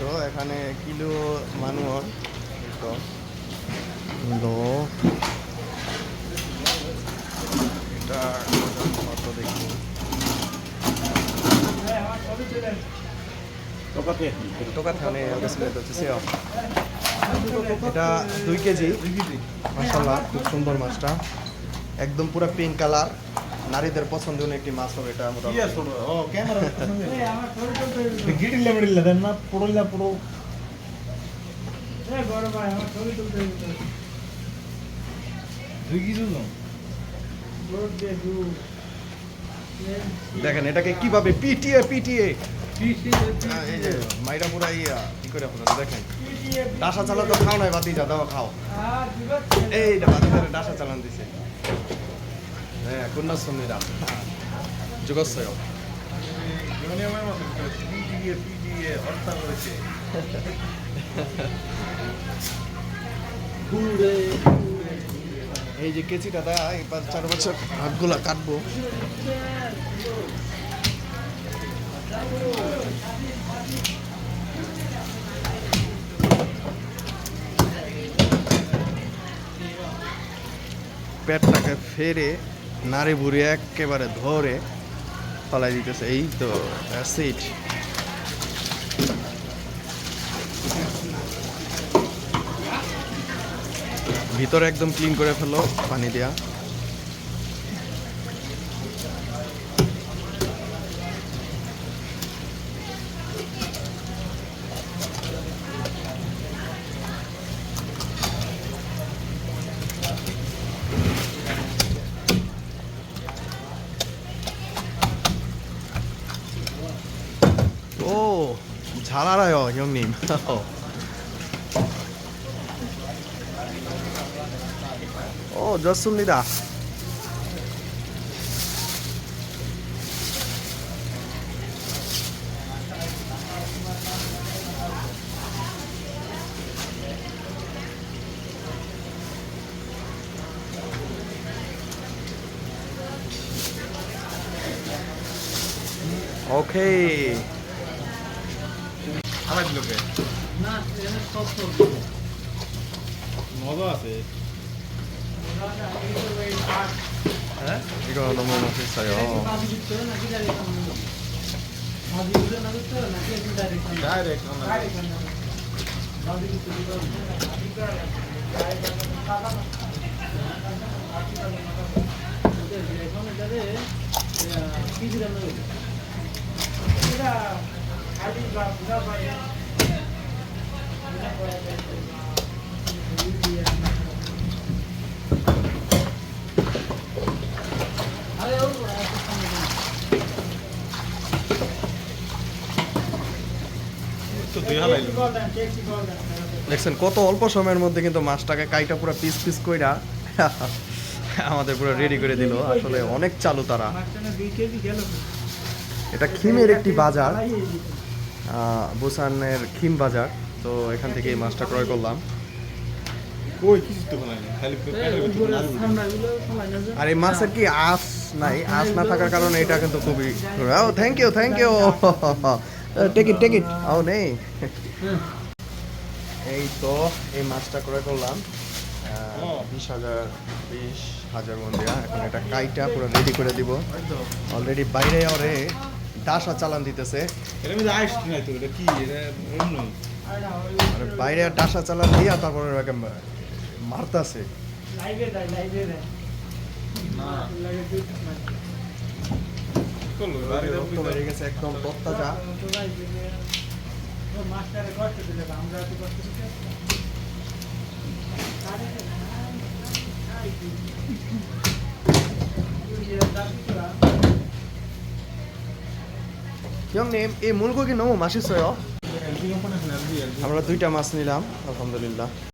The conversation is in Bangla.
তো এখানে কিলো মানুষ। এটা এটা দুই কেজি। মাসাল্লাহ খুব সুন্দর মাছটা। একদম পুরো পিঙ্ক কালার নারীদের পছন্দনীয় একটি মাছ হবে এটা আমরা ও ক্যামেরা গিটিল্লা মিডিল্লা দেন না পুরো। দেখেন এটাকে কীভাবে পিটিয়ে পিটিয়ে। মাইরা পুরা ইয়া কি করে আপনারা দেখেন? ডাসা চালা তো খাও নাই বাতি যা দাও খাও। এই বাতি ডাসা চালান দিছে। হ্যাঁ কন্যা সন্নিরা যুগস্বয় ইউনিয়মের মতো পিটিয়ে পিটিয়ে এই যে কেচিটা দা এই পাঁচ চার বছর হাতগুলা কাটবো পেটটাকে ফেরে নাড়ি বুড়ি একেবারে ধরে ফলাই দিতেছে। এই তো সিট ভিতরে একদম ক্লিন করে ফেলো, পানি দেয়া। 잘 알아요, 형님. 어, 좋습니다. 오케이. আমার লোকে মজা আছে হ্যাঁ 이거 너무 맛있어요. ডাইরেক্ট তো দুই হালাই দেখছেন কত অল্প সময়ের মধ্যে কিন্তু মাছটাকে কাইটা পুরো পিস পিস কইরা আমাদের পুরো রেডি করে দিল। আসলে অনেক চালু তারা। এটা খিমের একটি বাজার। বুসানের খিম বাজার। তো এখান থেকে এই মাছটা ক্রয় করলাম। আর এই মাছের কি আঁশ নাই? আঁশ না থাকার কারণে এটা কিন্তু খুবই ও thank you thank you take it take it নেই। এই তো এই মাছটা ক্রয় করলাম। বিশ হাজার বিশ হাজার মন্দিরা এখন এটা কাইটা পুরো রেডি করে দিব। অলরেডি বাইরে ওরে। ডাসা চালান দিতেছে। বাইরে ডাসা চালান দিয়া তারপরে ওকে মারতাছে। একদম তত্তাজা 형님, 이 물고기 너무 맛있어요. এলবি কোম্পানি আছে এলবি এলবি আমরা দুইটা মাছ নিলাম আলহামদুলিল্লাহ